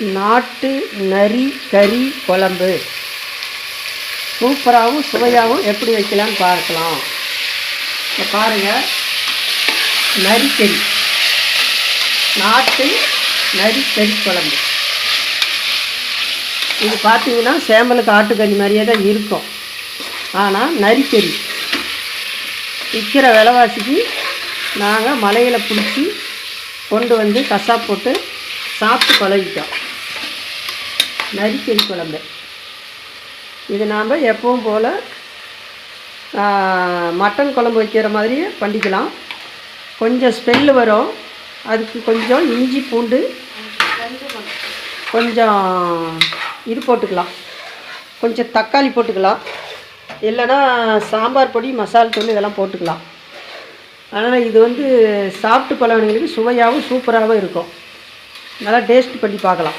நாட்டு நரி கறி குழம்பு. சூப்பராகவும் சுவையாகவும் எப்படி வைக்கலாம்னு பார்க்கலாம். இப்போ பாருங்கள் நரிக்கறி நாட்டு நரிக்கறி குழம்பு. இது பார்த்தீங்கன்னா சேம்பலுக்கு ஆட்டுக்கறி மாதிரியே தான் இருக்கும். ஆனால் நரிக்கறி விற்கிற விலைவாசிக்கு நாங்கள் மலையில் பிடிச்சி கொண்டு வந்து கசாப் போட்டு சாப்பிட்டு பழகிட்டோம். நரிக்கறி குழம்பு. இது நாம் எப்பவும் போல் மட்டன் குழம்பு வைக்கிற மாதிரியே பண்ணிக்கலாம். கொஞ்சம் ஸ்மெல்லு வரும். அதுக்கு கொஞ்சம் இஞ்சி பூண்டு கொஞ்சம் இது போட்டுக்கலாம். கொஞ்சம் தக்காளி போட்டுக்கலாம். இல்லைன்னா சாம்பார் பொடி மசால் தூள் இதெல்லாம் போட்டுக்கலாம். அதனால் இது வந்து சாப்பிட்டு பழகினவங்களுக்கு சுவையாகவும் சூப்பராகவும் இருக்கும். நல்லா டேஸ்ட் பண்ணி பார்க்கலாம்.